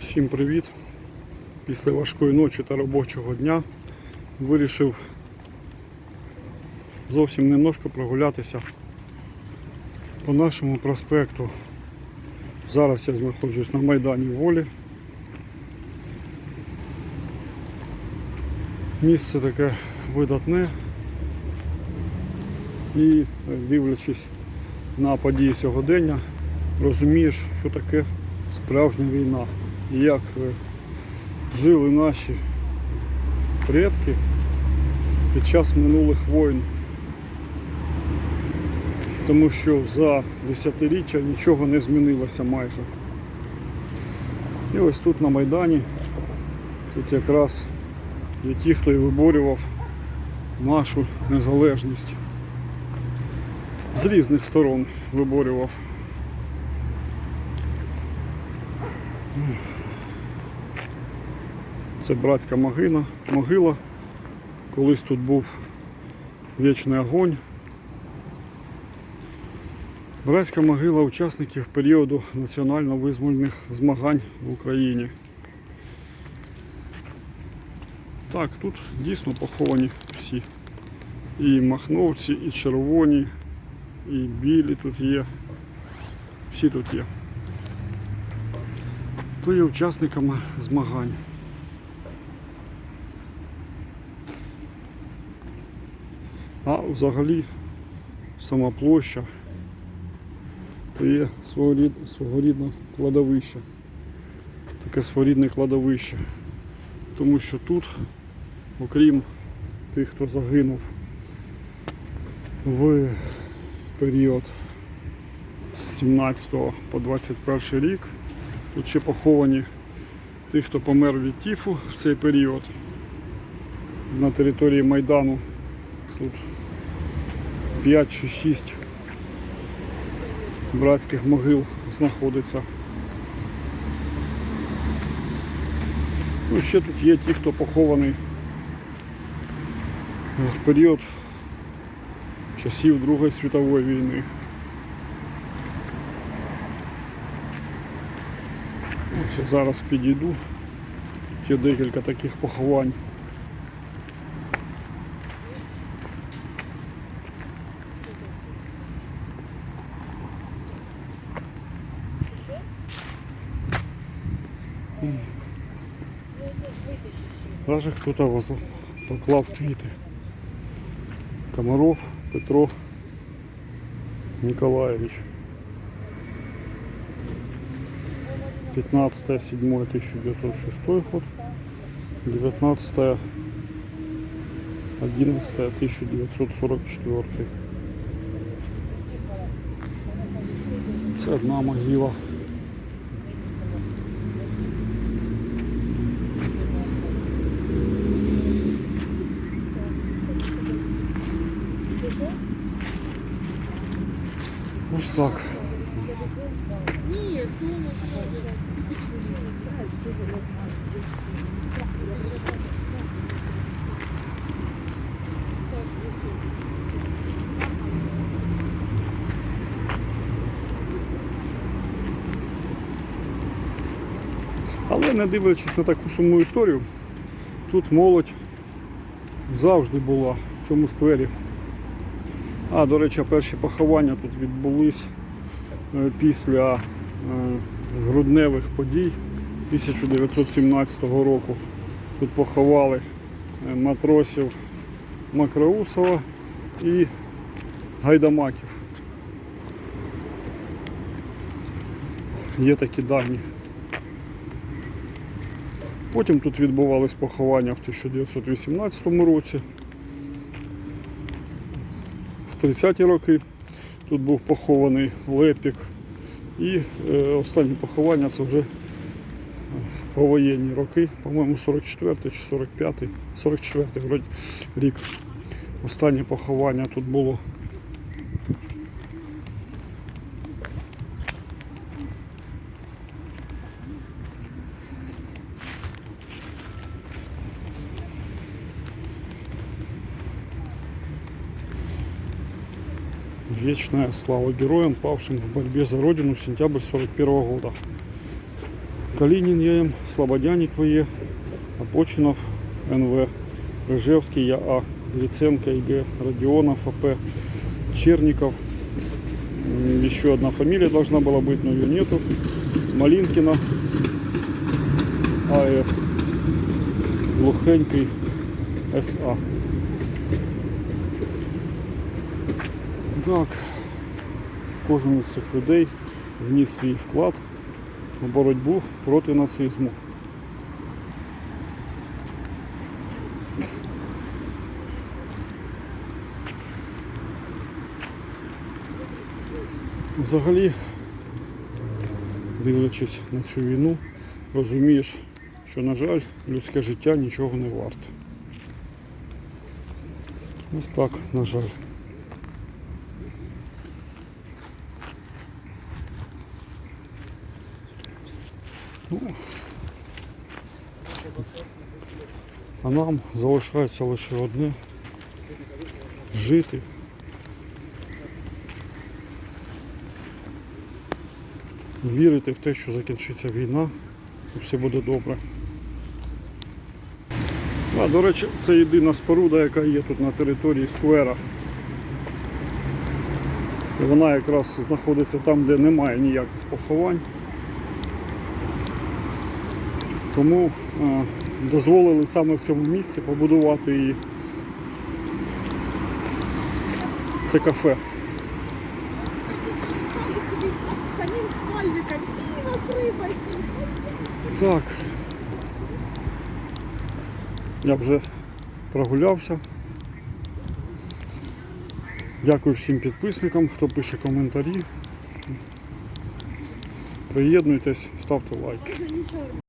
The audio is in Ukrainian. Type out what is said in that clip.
Всім привіт! Після важкої ночі та робочого дня вирішив зовсім немножко прогулятися по нашому проспекту. Зараз я знаходжусь на Майдані Волі. Місце таке видатне. І дивлячись на події сьогодення, розумієш, що таке справжня війна. Як жили наші предки під час минулих воїн. Тому що за десятиріччя нічого не змінилося майже. І ось тут на Майдані, тут якраз є ті, хто і виборював нашу незалежність. З різних сторон виборював. Це братська могила, могила. Колись тут був вічний огонь. Братська могила учасників періоду національно-визвольних змагань в Україні. Так, тут дійсно поховані всі. І махновці, і червоні, і білі тут є. Всі тут є. То є учасниками змагань. А взагалі сама площа то є своєрід, своєрідне кладовище. Таке своєрідне кладовище. Тому що тут, окрім тих, хто загинув в період з 17 по 21 рік, тут ще поховані тих, хто помер від тіфу в цей період. На території Майдану тут 5 чи 6 братських могил знаходиться. Ну, ще тут є ті, хто похований в період часів Другої світової війни. Ось я зараз підійду. Є декілька таких поховань. Кто-то воз- поклав квіти. Комаров Петро Николаевич. 15 7 1906 год. 19 11 1944. Це одна могила. Ось так. Але не дивлячись на таку сумну історію, тут молодь завжди була в цьому сквері. А, до речі, перші поховання тут відбулись е, після е, грудневих подій 1917 року. Тут поховали е, матросів Макроусова і Гайдамаків. Є такі дані. Потім тут відбувались поховання в 1918 році. В 30-ті роки тут був похований Лепік. І е, останні поховання це вже повоєнні роки, по-моєму, 44 чи 45, 44 вроді, рік. Останнє поховання тут було. Вечная слава героям, павшим в борьбе за Родину, сентябрь 41 года. Калінін ЄМ, Слободяник ВЕ, Апочинов НВ, Рыжевский ЯА, Гриценко ИГ, Родионов АП, Черников. М, Еще одна фамилия должна была быть, но ее нету. Малинкина АС. Глухенький СА. Так, кожен із цих людей вніс свій вклад у боротьбу проти нацизму. Взагалі, дивлячись на цю війну, розумієш, що, на жаль, людське життя нічого не варте. Ось так, на жаль. А нам залишається лише одне жити. Вірити в те, що закінчиться війна і все буде добре. А, до речі, це єдина споруда, яка є тут на території сквера. І вона якраз знаходиться там, де немає ніяких поховань. Тому е, дозволили саме в цьому місці побудувати її. Це кафе. Самим спальником пиво з рибою. Так. Я вже прогулявся. Дякую всім підписникам, хто пише коментарі. Приєднуйтесь, ставте лайки.